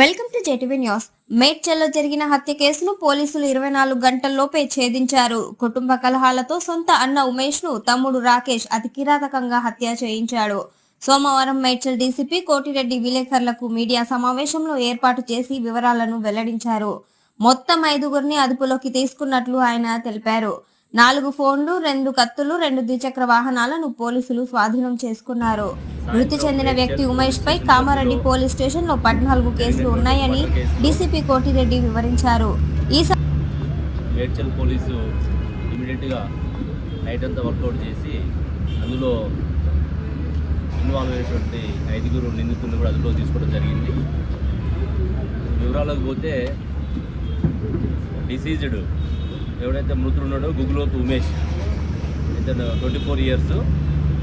Welcome to JTV news. మేడ్చల్లో జరిగిన హత్య కేసును పోలీసులు ఇరవై నాలుగు గంటల్లోపే ఛేదించారు. కుటుంబ కలహాలతో సొంత అన్న ఉమేష్ను తమ్ముడు రాకేష్ అతి కిరాతకంగా హత్య చేయించాడు. సోమవారం మేడ్చల్ డీసీపీ కోటిరెడ్డి విలేకరులకు మీడియా సమావేశంలో ఏర్పాటు చేసి వివరాలను వెల్లడించారు. మొత్తం ఐదుగురిని అదుపులోకి తీసుకున్నట్లు ఆయన తెలిపారు. నాలుగు ఫోన్లు రెండు కత్తులు రెండు ద్విచక్ర వాహనాలను పోలీసులు స్వాధీనం చేసుకున్నారు. మృతి చెందిన వ్యక్తి ఉమేష్ పై కామారెడ్డి పోలీస్ స్టేషన్లో పద్నాలుగు కేసులు ఉన్నాయని డీసీపీ కోటిరెడ్డి వివరించారు. ఈ మేడ్చల్ పోలీసు ఇమీడియట్గా నైట్ అంతా వర్కౌట్ చేసి అందులో ఇన్వాల్వ్ అయినటువంటి ఐదుగురు నిందితులను కూడా అదుపులో తీసుకోవడం జరిగింది. వివరాలకు పోతే డిసీజ్డ్ ఎవడైతే మృతుడు ఉన్నాడో గుగ్లోత్ ఉమేష్. ఇతను twenty four years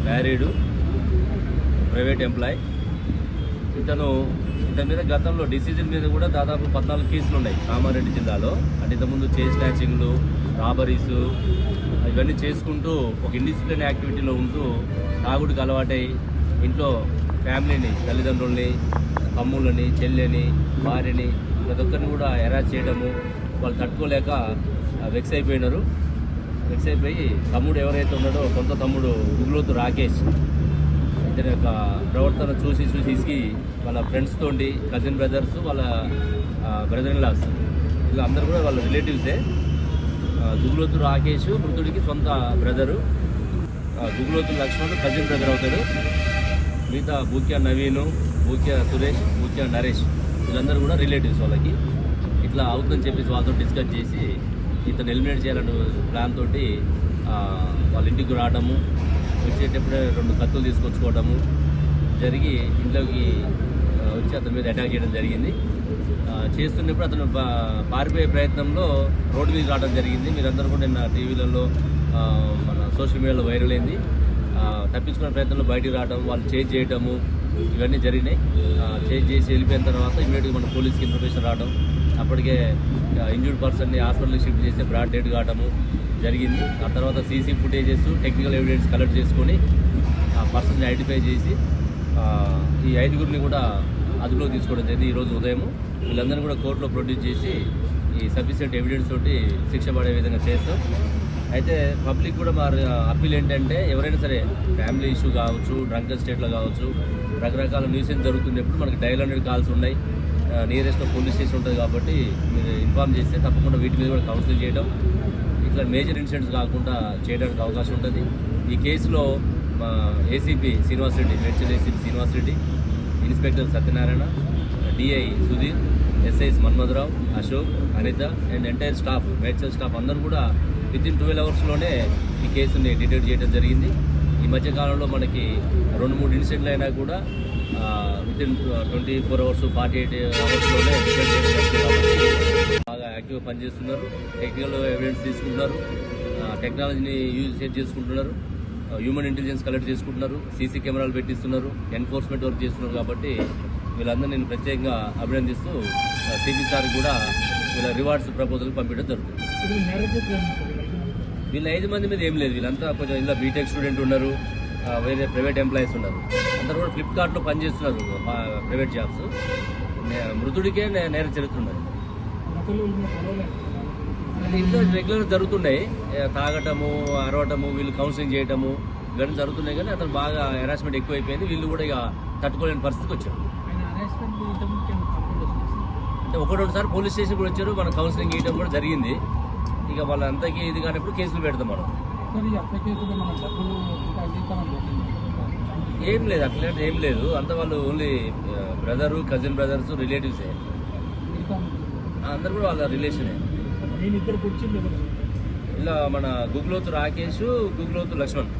married. Private employee. ఇతను ఇతని మీద గతంలో డిసీజన్ మీద కూడా దాదాపు పద్నాలుగు కేసులు ఉన్నాయి కామారెడ్డి జిల్లాలో. అంటే ఇంతకుముందు చే స్నాచింగ్లు రాబరీస్ ఇవన్నీ చేసుకుంటూ ఒక ఇండిసిప్లిన్ యాక్టివిటీలో ఉంటూ తాగుడికి అలవాటై ఇంట్లో ఫ్యామిలీని తల్లిదండ్రుల్ని తమ్ముళ్ళని చెల్లెని భార్యని ప్రతి ఒక్కరిని కూడా ఎరాజ్ చేయడము వాళ్ళు తట్టుకోలేక వెక్స్ అయిపోయినారు. వెక్స్ అయిపోయి తమ్ముడు ఎవరైతే ఉన్నాడో కొంత తమ్ముడు ఉగులోతు రాకేష్. ఇతని యొక్క ప్రవర్తన చూసి చూసి ఇసిగి వాళ్ళ ఫ్రెండ్స్ తోటి కజిన్ బ్రదర్స్ వాళ్ళ బ్రదర్ ఇన్ లాస్ ఇలా అందరూ కూడా వాళ్ళ రిలేటివ్సే దుగులోతు రాకేష్ మృతుడికి సొంత brother Duguloth Laxman cousin brother అవుతాడు. మిగతా బూక్యా నవీను బూక్యా సురేష్ బూక్యా నరేష్. వీళ్ళందరూ కూడా రిలేటివ్స్ వాళ్ళకి. ఇట్లా అవుతుందని చెప్పేసి వాళ్ళతో డిస్కస్ చేసి ఇతను ఎలిమినేట్ చేయాలన్న ప్లాన్ తోటి వాళ్ళ ఇంటికి రావడము వచ్చేటప్పుడే రెండు కత్తులు తీసుకొచ్చుకోవడము జరిగి ఇంట్లోకి వచ్చి అతని మీద అటాక్ చేయడం జరిగింది. చేస్తున్నప్పుడు అతను పారిపోయే ప్రయత్నంలో రోడ్డు మీద రావడం జరిగింది. మీరందరూ కూడా నిన్న టీవీలలో మన సోషల్ మీడియాలో వైరల్ అయింది. తప్పించుకునే ప్రయత్నంలో బయటికి రావడం వాళ్ళు చేంజ్ చేయడము ఇవన్నీ జరిగినాయి. చేంజ్ చేసి వెళ్ళిపోయిన తర్వాత ఇమీడియట్గా మన పోలీస్కి ఇన్ఫర్మేషన్ రావడం అప్పటికే ఇంజూర్డ్ పర్సన్ని హాస్పిటల్కి షిఫ్ట్ చేస్తే బ్రాడ్ డెడ్ కావడము జరిగింది. ఆ తర్వాత CC footages technical evidence collect చేసుకొని ఆ పర్సన్ని ఐడెంటిఫై చేసి ఈ ఐదుగురిని కూడా అదుపులో తీసుకోవడం జరిగింది ఈరోజు ఉదయం. వీళ్ళందరినీ కూడా కోర్టులో ప్రొడ్యూస్ చేసి ఈ సఫిషియెంట్ ఎవిడెన్స్ తోటి శిక్ష పడే విధంగా చేస్తాం. అయితే పబ్లిక్ కూడా మరి అప్పీల్ ఏంటంటే ఎవరైనా సరే ఫ్యామిలీ ఇష్యూ కావచ్చు డ్రంకన్ స్టేట్లో కావచ్చు రకరకాల న్యూసెన్స్ జరుగుతున్నప్పుడు మనకి డైల్ హండ్రెడ్ కాల్స్ ఉన్నాయి. నియరెస్ట్ పోలీస్ స్టేషన్ ఉంటుంది కాబట్టి మీరు ఇన్ఫామ్ చేస్తే తప్పకుండా వీటి మీద కూడా కౌన్సిల్ చేయడం ఇట్లా మేజర్ ఇన్సిడెంట్స్ కాకుండా చేయడానికి అవకాశం ఉంటుంది. ఈ కేసులో మా ACP Srinivas Reddy Medchal ACP Srinivas Reddy inspector Satyanarayana DI Sudheer SIs Manmadharao Ashok Anitha and entire staff Medchal staff అందరూ కూడా విత్ ఇన్ ట్వెల్వ్ అవర్స్లోనే ఈ కేసుని డిటెక్ట్ చేయడం జరిగింది. ఈ మధ్య కాలంలో మనకి రెండు మూడు ఇన్సిడెంట్లు అయినా కూడా within twenty four hours forty eight అవర్స్లోనే చేయడం బాగా యాక్టివ్గా పనిచేస్తున్నారు. టెక్నికల్ ఎవిడెన్స్ తీసుకుంటున్నారు. టెక్నాలజీని యూజ్ చేసుకుంటున్నారు. హ్యూమన్ ఇంటెలిజెన్స్ కలెక్ట్ చేసుకుంటున్నారు. సీసీ కెమెరాలు పెట్టిస్తున్నారు. ఎన్ఫోర్స్మెంట్ వర్క్ చేస్తున్నారు కాబట్టి వీళ్ళందరూ నేను ప్రత్యేకంగా అభినందిస్తూ సిపి సార్ కూడా వీళ్ళ రివార్డ్స్ ప్రపోజల్ పంపించడం జరుగుతుంది. వీళ్ళ ఐదు మంది మీద ఏం లేదు. వీళ్ళంతా కొంచెం ఇలా బీటెక్ స్టూడెంట్ ఉన్నారు. వేరే ప్రైవేట్ ఎంప్లాయీస్ ఉన్నారు. అందరూ కూడా ఫ్లిప్కార్ట్లో పనిచేస్తున్నారు ప్రైవేట్ జాబ్స్. మృతుడికే నేర చరిత్రున్నది ఇంట్లో రెగ్యులర్ జరుగుతున్నాయి. తాగటము అరవటము వీళ్ళు కౌన్సిలింగ్ చేయటము ఇవన్నీ జరుగుతున్నాయి కానీ అతను బాగా హెరాస్మెంట్ ఎక్కువైపోయింది. వీళ్ళు కూడా ఇక తట్టుకోలేని పరిస్థితికి వచ్చారు. అంటే ఒకటి రెండు పోలీస్ స్టేషన్ కూడా వచ్చారు. మన కౌన్సిలింగ్ చేయడం కూడా జరిగింది. ఇక వాళ్ళంతకీ ఇది కానప్పుడు కేసులు పెడతాం మనం. ఏం లేదు అట్లాంటి ఏం లేదు. అంత వాళ్ళు ఓన్లీ బ్రదరు కజిన్ బ్రదర్స్ రిలేటివ్సే అందరు కూడా వాళ్ళ రిలేషనే నేను ఇద్దరు కూర్చుంది ఇలా మన గుగ్లోతు రాకేష్ గుగ్లోతు లక్ష్మణ్.